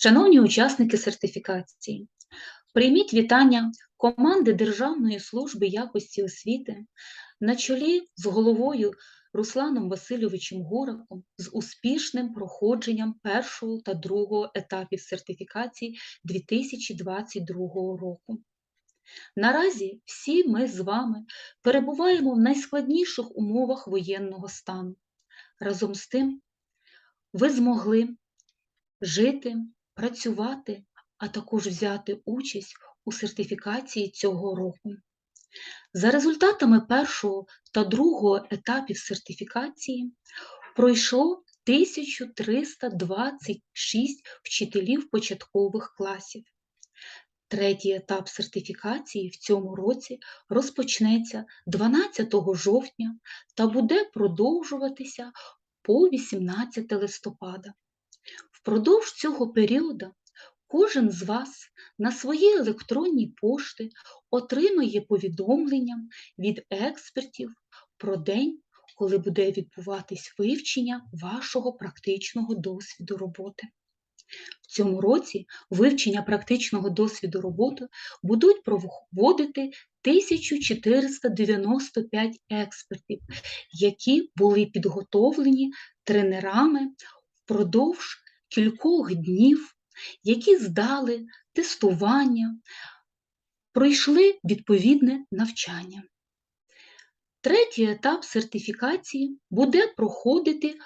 Шановні учасники сертифікації, прийміть вітання команди Державної служби якості освіти на чолі з головою Русланом Васильовичем Гураком з успішним проходженням першого та другого етапів сертифікації 2022 року. Наразі всі ми з вами перебуваємо в найскладніших умовах воєнного стану. Разом з тим, ви змогли жити, працювати, а також взяти участь у сертифікації цього року. За результатами першого та другого етапів сертифікації пройшло 1326 вчителів початкових класів. Третій етап сертифікації в цьому році розпочнеться 12 жовтня та буде продовжуватися по 18 листопада. Впродовж цього періоду кожен з вас на своїй електронній пошти отримає повідомлення від експертів про день, коли буде відбуватись вивчення вашого практичного досвіду роботи. В цьому році вивчення практичного досвіду роботи будуть проводити 1495 експертів, які були підготовлені тренерами впродовж кількох днів, які здали тестування, пройшли відповідне навчання. Третій етап сертифікації буде проходити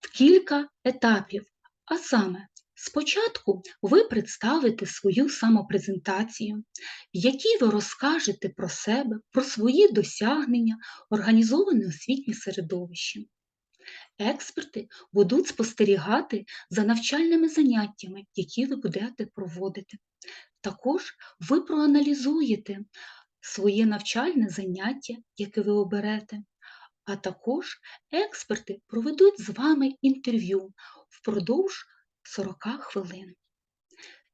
в кілька етапів, а саме, спочатку ви представите свою самопрезентацію, в якій ви розкажете про себе, про свої досягнення, організоване освітнє середовище. Експерти будуть спостерігати за навчальними заняттями, які ви будете проводити. Також ви проаналізуєте своє навчальне заняття, яке ви оберете, а також експерти проведуть з вами інтерв'ю впродовж 40 хвилин.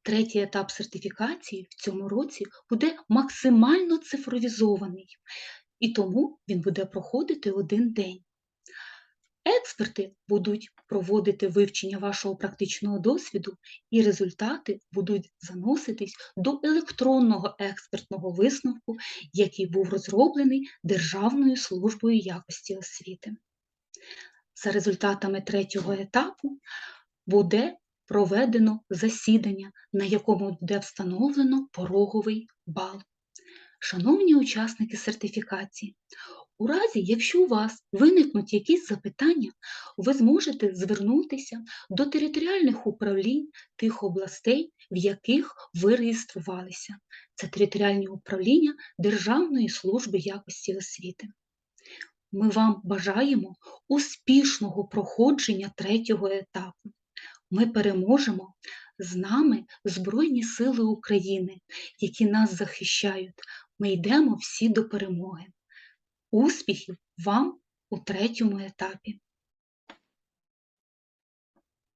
Третій етап сертифікації в цьому році буде максимально цифровізований, і тому він буде проходити один день. Експерти будуть проводити вивчення вашого практичного досвіду, і результати будуть заноситись до електронного експертного висновку, який був розроблений Державною службою якості освіти. За результатами третього етапу буде проведено засідання, на якому буде встановлено пороговий бал. Шановні учасники сертифікації, у разі, якщо у вас виникнуть якісь запитання, ви зможете звернутися до територіальних управлінь тих областей, в яких ви реєструвалися. Це територіальні управління Державної служби якості освіти. Ми вам бажаємо успішного проходження третього етапу. Ми переможемо з нами Збройні Сили України, які нас захищають. Ми йдемо всі до перемоги. Успіхів вам у третьому етапі!